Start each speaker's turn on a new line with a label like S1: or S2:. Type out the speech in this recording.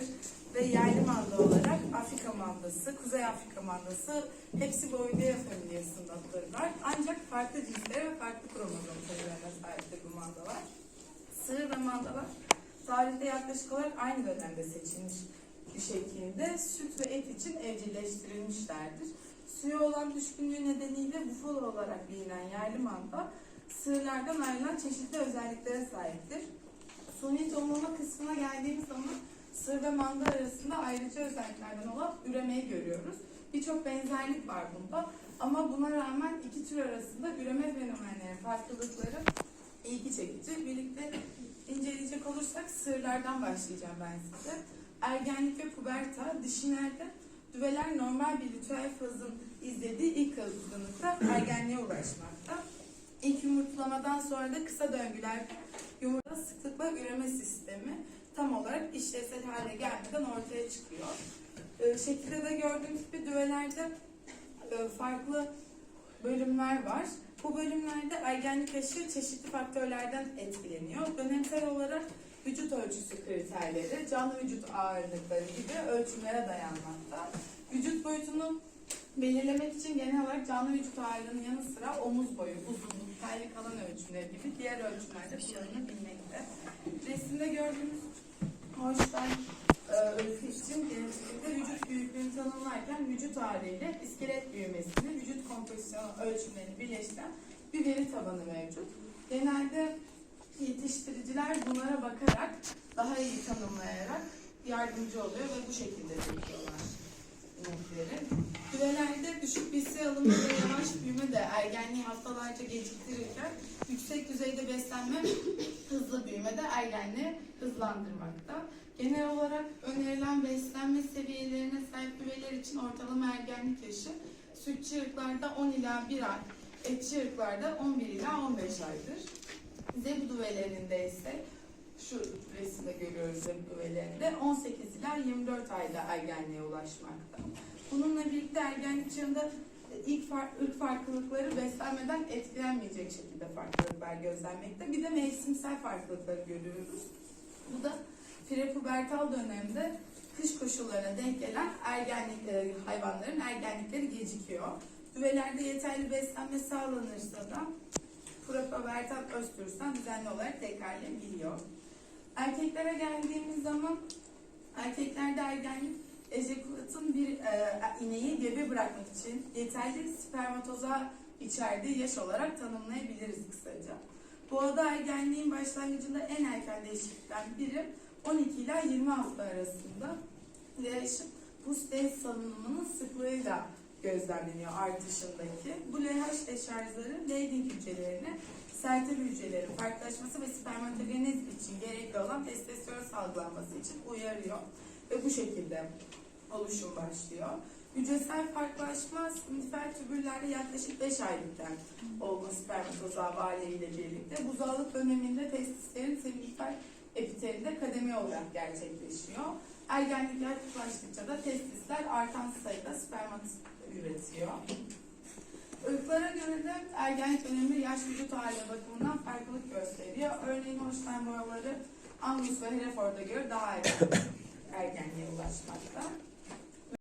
S1: sığır ve yerli manda olarak Afrika mandası, Kuzey Afrika mandası hepsi Bovidae familyasındadırlar. Ancak farklı cinslere ve farklı kromozom sayılarına sahiptir bu mandalar. Sığır ve mandalar tarihte yaklaşık olarak aynı dönemde seçilmiş bir şekilde süt ve et için evcilleştirilmişlerdir. Suya olan düşkünlüğü nedeniyle bufalo olarak bilinen yerli manda sığırlardan ayrılan çeşitli özelliklere sahiptir. Suni tohumlama kısmına geldiğimiz zaman sığır ve manda arasında ayrıcı özelliklerden olan üremeyi görüyoruz. Birçok benzerlik var bunda ama buna rağmen iki tür arasında üreme fenomenlerinin farklılıkları ilgi çekici. Birlikte inceleyecek olursak sığırlardan başlayacağım ben size. Ergenlik ve puberta, dişilerde düveler normal bir ritüel fazın izlediği ilk kızgınlıkta ergenliğe ulaşmakta. İlk yumurtlamadan sonra da kısa döngüler yumurta sıklıkla üreme sistemi tam olarak işlevsel hale gelmeden ortaya çıkıyor. Ee, şekilde de gördüğünüz gibi düvelerde e, farklı bölümler var. Bu bölümlerde ergenlik yaşı çeşitli faktörlerden etkileniyor. Dönemsel olarak vücut ölçüsü kriterleri, canlı vücut ağırlıkları gibi ölçümlere dayanmakta. Vücut boyutunu belirlemek için genel olarak canlı vücut ağırlığının yanı sıra omuz boyu, uzunluk, terlik alan ölçümleri gibi diğer ölçümlerde kullanılabilmekte. Resimde gördüğünüz Holstein e, ölçüsü için genellikle vücut büyüklüğünü tanımlarken vücut ağırlığıyla iskelet büyümesini, vücut kompozisyonu ölçümlerini birleştiren bir veri tabanı mevcut. Genelde yetiştiriciler bunlara bakarak daha iyi tanımlayarak yardımcı oluyor ve bu şekilde seçiyorlar Düvelerde düşük besin alımı ve yavaş büyüme de ergenliği haftalarca geciktirirken yüksek düzeyde beslenme hızlı büyüme de ergenliği hızlandırmakta. Genel olarak önerilen beslenme seviyelerine sahip düveler için ortalama ergenlik yaşı sütçü ırklarda 10 ila 1 ay, etçi ırklarda 11 ila 15 aydır. Zebu düvelerinde ise şu resimde görüyoruz zebu düvelerinde 18 ila 24 ayda ergenliğe ulaşmakta. Bununla birlikte ergenlik çağında ilk far, ırk farklılıkları beslenmeden etkilenmeyecek şekilde farklılıklar gözlenmekte. Bir de mevsimsel farklılıkları görüyoruz. Bu da prepubertal dönemde kış koşullarına denk gelen ergenlik e, hayvanların ergenlikleri gecikiyor. Düvelerde yeterli beslenme sağlanırsa da prepubertal östrüsten düzenli olarak tekrarlayabiliyor. Erkeklere geldiğimiz zaman erkeklerde ergenlik ejekulatın bir e, ineği gebe bırakmak için yeterli spermatoza içerdiği yaş olarak tanımlayabiliriz kısaca. Boğada ergenliğin başlangıcında en erken değişiklikten biri 12 ila 20 hafta arasında değişim bu stent salınımının sıklığıyla gözlemleniyor artışındaki. Bu LH deşarjları Leydig hücrelerini sertel hücrelerin farklılaşması ve spermatogenez için gerekli olan testosteron salgılanması için uyarıyor. Ve bu şekilde oluşum başlıyor. Hücresel farklılaşma sindifer tübüllerde yaklaşık 5 aylıkken olma spermatozoa varlığıyla birlikte buzağlık döneminde testislerin sindifer epitelinde kademe olarak gerçekleşiyor. Ergenlik yaklaştıkça da testisler artan sayıda spermat üretiyor. Irklara göre de ergenlik dönemi yaş vücut ağırlığı bakımından farklılık gösteriyor. Örneğin Holstein boyaları Angus ve Hereford'a göre daha erken ergenliğe ulaşmakta.